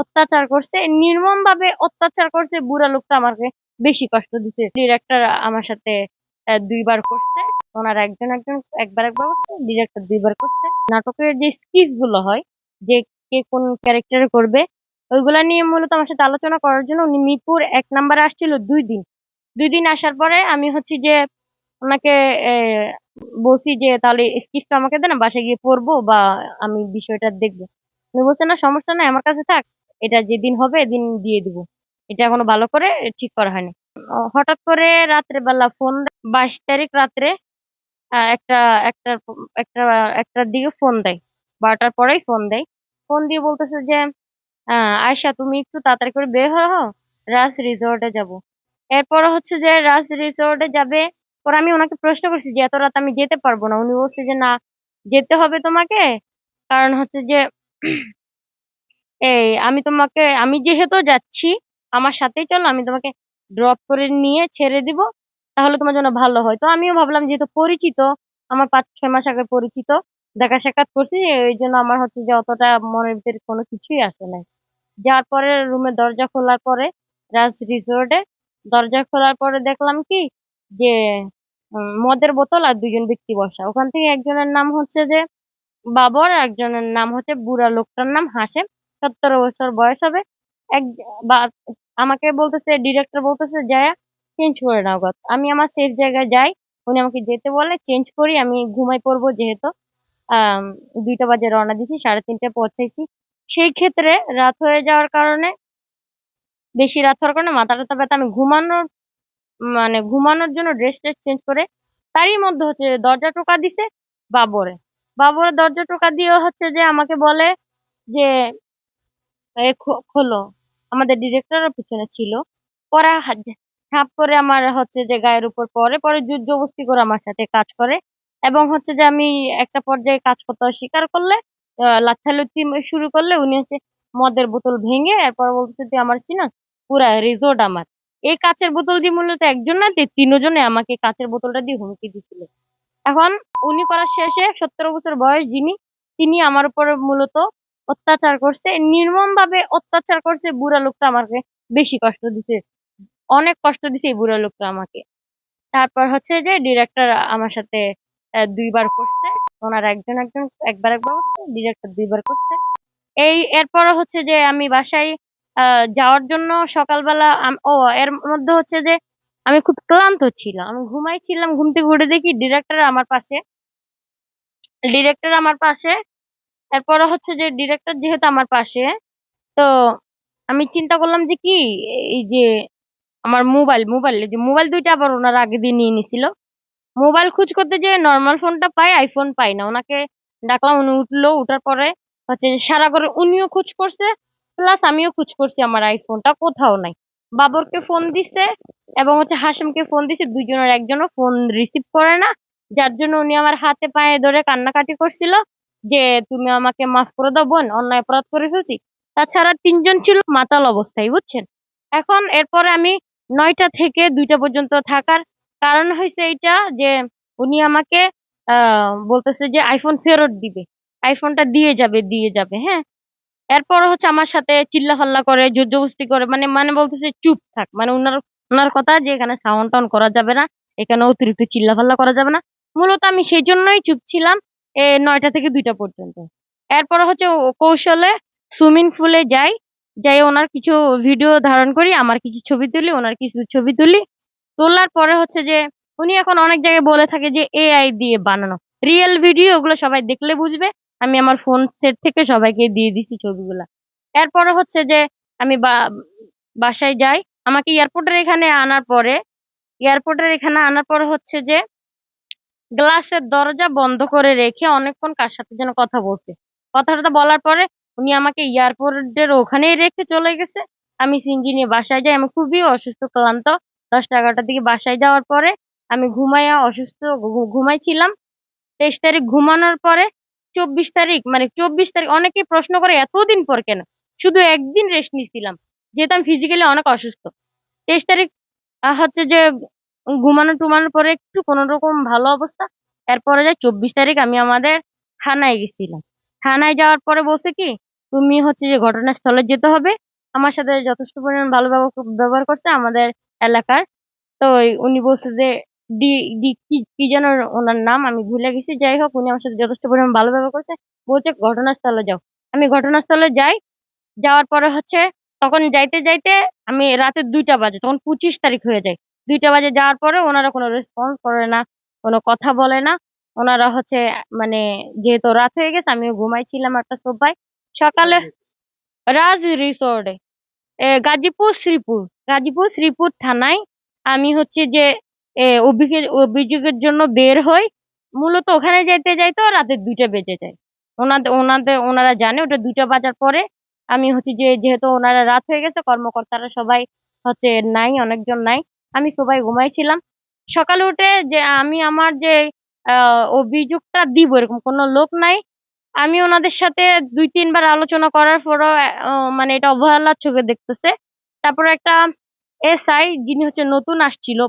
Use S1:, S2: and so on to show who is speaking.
S1: অত্যাচার করছে নির্মম ভাবে অত্যাচার করছে বুড়া লোকটা আমাকে বেশি কষ্ট দিছে ডিরেক্টর আমার সাথে দুইবার করছে। ওনার একজন একজন একবার একবার করছে ডিরেক্টর দুইবার করছে। নাটকের যে স্কিচগুলো হয়, যে কে কোন ক্যারেক্টার করবে, ওইগুলা নিয়ে মূলত আমার সাথে আলোচনা করার জন্য উনি মিরপুর এক নাম্বারে আসছিল দুই দিন। দুই দিন আসার পরে আমি হচ্ছে যে ওনাকে বলছি যে তাহলে স্ক্রিপ্টটা আমাকে দেন বাসায় গিয়ে পড়ব বা আমি বিষয়টা দেখব। উনি বলছে, না, সমস্যা নাই, আমার কাছে থাক। এটা যেদিন হবে এদিন দিয়ে দিব। এটা এখনও ভালো করে ঠিক করা হয়নি। হঠাৎ করে রাত্রে বেলা ফোন বাইশ তারিখ রাত্রে একটা একটা একটা, একটার দিকে ফোন দেয়। বারোটার পরেই ফোন দেয়। ফোন দিয়ে বলতেছে যে আয়শা তুমি একটু তাড়াতাড়ি করে বের হও, রাজ রিসোর্টে যাব। এরপর হচ্ছে যে রাজ রিসোর্টে যাবে, পর আমি ওনাকে প্রশ্ন করছি যে, এত রাত আমি যেতে পারব না? উনি বলছে যে, না, যেতে হবে তোমাকে। কারণ হচ্ছে যে এই, আমি তোমাকে, আমি যেহেতু যাচ্ছি, আমার সাথেই চলো, আমি তোমাকে ড্রপ করে নিয়ে ছেড়ে দিব, তাহলে তোমার জন্য ভালো হয়। তো আমিও ভাবলাম যেহেতু পরিচিত, আমার পাঁচ, ছয় মাস আগে পরিচিত, দেখা সাক্ষাৎ করছি, এই জন্য আমার হচ্ছে যে অতটা মনের ভিতরে কোনো কিছুই আসে নাই। যাওয়ার পরে রুমের দরজা খোলার পরে রাজ রিসোর্টে দরজা খোলার পরে দেখলাম কি, যে মদের বোতল আর দুজন ব্যক্তি বসা। ওখান থেকে একজনের নাম হচ্ছে যে বাবর একজনের নাম হচ্ছে বুড়া। লোকটার নাম হাসেম সতেরো বছর বয়স হবে। এক, বা আমাকে বলতেছে ডিরেক্টর বলতেছে যায়া চেঞ্জ করে নাও গত আমি আমার সেফ জায়গায় যাই। উনি আমাকে যেতে বলে চেঞ্জ করি, আমি ঘুমাই পড়ব যেহেতু। দুইটা বাজে রওনা দিছি, সাড়ে তিনটায় পৌঁছাইছি। সেই ক্ষেত্রে রাত হয়ে যাওয়ার কারণে, বেশি রাত হওয়ার কারণে মাথা টাথা ব্যথা, আমি ঘুমানোর মানে ঘুমানোর জন্য ড্রেস ট্রেস চেঞ্জ করে, তারই মধ্যে হচ্ছে দরজা টোকা দিছে, বাবরে। বাবরের দরজা টোকা দিয়ে হচ্ছে যে আমাকে বলে যে এ খো- খোলো। আমাদের ডিরেক্টরের পিছনে ছিল। পরে ঝাঁপ করে আমার হচ্ছে যে গায়ের উপর পরে পরে জোর জবরদস্তি করে আমার সাথে কাজ করে। এবং হচ্ছে যে আমি একটা পর্যায়ে কাজ করতে অস্বীকার করলে লাথালুতি শুরু করলে উনি হচ্ছে মদের বোতল ভেঙে, এরপর বলছে যে আমার চিনা পুরা রিসোর্ট আমার। এই কাচের বোতল দিয়ে মূলত একজন না তিনজনে আমাকে কাচের বোতলটা দিয়ে হুমকি দিছিল। এখন উনি করার শেষে সত্তর বছর বয়স যিনি, তিনি আমার উপর মূলত অত্যাচার করছে নির্মম ভাবে অত্যাচার করছে বুড়া লোকটা আমাকে বেশি কষ্ট দিছে। অনেক কষ্ট দিছে এই বুড়া লোকটা আমাকে। তারপর হচ্ছে যে ডিরেক্টর আমার সাথে দুইবার করছে। ওনার একজন একজন, একবার একবার করছে ডিরেক্টর দুইবার করছে। এই, এরপর হচ্ছে যে আমি বাসায় যাওয়ার জন্য সকালবেলা ও, এর মধ্যে হচ্ছে যে আমি খুব ক্লান্ত ছিলাম। আমি ঘুমাইছিলাম ঘুম থেকে উঠে দেখি ডিরেক্টর আমার পাশে। ডিরেক্টর আমার পাশে এরপরে হচ্ছে যে ডিরেক্টর যেহেতু আমার পাশে, তো আমি চিন্তা করলাম যে কি, এই যে আমার মোবাইল মোবাইল যে মোবাইল দুইটা আবার ওনার আগে দিয়ে নিয়ে নিছিল। মোবাইল খোঁজ করতে যে নর্মাল ফোনটা পাই আইফোন পাই না। ওনাকে ডাকলাম, উনি উঠল, উঠার পরে হচ্ছে সারা করে উনিও খোঁজ করছে প্লাস আমিও খোঁজ করছি আমার আইফোনটা কোথাও নাই। বাবরকে ফোন দিছে এবং হচ্ছে হাসিমকে ফোন দিছে, দুইজনের একজনও ফোন রিসিভ করে না, যার জন্য উনি আমার হাতে পায়ে ধরে কান্নাকাটি করছিল। যে তুমি আমাকে মাফ করে দাও বোন, অন্যায় অপরাধ করে ফেলছি। তাছাড়া তিনজন ছিল মাতাল অবস্থায়, বুঝছেন? এখন এরপরে আমি নয়টা থেকে দুইটা পর্যন্ত থাকার কারণ হয়েছে এইটা যে উনি আমাকে বলতেছে যে আইফোন ফেরত দিবে। আইফোনটা দিয়ে যাবে দিয়ে যাবে হ্যাঁ? এরপর হচ্ছে আমার সাথে চিল্লাফাল্লা করে জোর জবরদস্তি করে মানে মানে বলতেছে চুপ থাক। মানে উনার ওনার কথা যে এখানে সাউন্ড টাউন করা যাবে না, এখানে অতিরিক্ত চিল্লাফাল্লা করা যাবে না। মূলত আমি সেই জন্যই চুপ ছিলাম। এ নয়টা থেকে দুইটা পর্যন্ত। এরপর হচ্ছে কৌশলে সুইমিং পুলে যাই যাই ওনার কিছু ভিডিও ধারণ করি, আমার কিছু ছবি তুলি, ওনার কিছু ছবি তুলি। তোলার পরে হচ্ছে যে উনি এখন অনেক জায়গায় বলে থাকে যে এআই দিয়ে বানানো। রিয়েল ভিডিও, ওগুলো সবাই দেখলে বুঝবে। আমি আমার ফোন সেট থেকে সবাইকে দিয়ে দিছি ছবিগুলা। এরপরে হচ্ছে যে আমি বাসায় যাই। আমাকে এয়ারপোর্টের এখানে আনার পরে, এয়ারপোর্টের এখানে আনার পরে হচ্ছে যে গ্লাসের দরজা বন্ধ করে রেখে অনেকক্ষণ কার সাথে যেন কথা বলছে। কথাটা বলার পরে উনি আমাকে এয়ারপোর্টের ওখানেই রেখে চলে গেছে। আমি সিনজি নিয়ে বাসায় যাই। আমি খুবই অসুস্থ, ক্লান্ত। দশটা এগারোটার দিকে বাসায় যাওয়ার পরে আমি ঘুমাইয়া অসুস্থ ঘুমাইছিলাম। তেইশ তারিখ ঘুমানোর পরে চব্বিশ তারিখ মানে চব্বিশ তারিখ অনেকেই প্রশ্ন করে, এতদিন পর কেন? শুধু একদিন রেস্ট নিছিলাম যেহেতু আমি ফিজিক্যালি অনেক অসুস্থ। তেইশ তারিখ হচ্ছে যে ঘুমানো টুমানোর পরে একটু কোনো রকম ভালো অবস্থা। এরপরে যে চব্বিশ তারিখ আমি আমাদের থানায় গেছিলাম। থানায় যাওয়ার পরে বলছে কি, তুমি হচ্ছে যে ঘটনাস্থলে যেতে হবে। আমার সাথে যথেষ্ট পরিমাণ ভালো ব্যবহার করছে আমাদের এলাকার। তো উনি বলছে যে ডি, কি কি যেন ওনার নাম, আমি ভুলে গেছি। যাই হোক, উনি আমার সাথে যথেষ্ট পরিমাণ ভালো ব্যবহার করছে। বলছে, ঘটনাস্থলে যাও। আমি ঘটনাস্থলে যাই। যাওয়ার পরে হচ্ছে, তখন যাইতে যাইতে আমি রাতে দুইটা বাজে, তখন পঁচিশ তারিখ হয়ে যায়। দুইটা বাজে যাওয়ার পরে ওনারা কোনো রেসপন্স করে না কোনো কথা বলে না। ওনারা হচ্ছে মানে যেহেতু রাত হয়ে গেছে আমিও ঘুমাইছিলাম একটা সোফায়। সকালে রাজ রিসোর্টে গাজীপুর শ্রীপুর। গাজীপুর শ্রীপুর থানায় আমি হচ্ছে যে এ, অভিযোগ অভিযোগের জন্য বের হই। মূলত ওখানে যাইতে যাইতে রাতে দুইটা বেজে যায়। ওনাদের ওনাদের ওনারা জানে ওটা দুইটা বাজার পরে। আমি হচ্ছে যে যেহেতু ওনারা রাত হয়ে গেছে কর্মকর্তারা সবাই হচ্ছে নাই অনেকজন নাই। আমি সবাই ঘুমাইছিলাম। সকালে উঠে যে আমি আমার যে অভিযোগটা দিব এরকম কোনো লোক নাই। আমি ওনাদের সাথে দুই, তিনবার আলোচনা করার পরও মানে এটা অবহেলার চোখে দেখতেছে। তারপর একটা এসআই, যিনি হচ্ছে নতুন আসছিল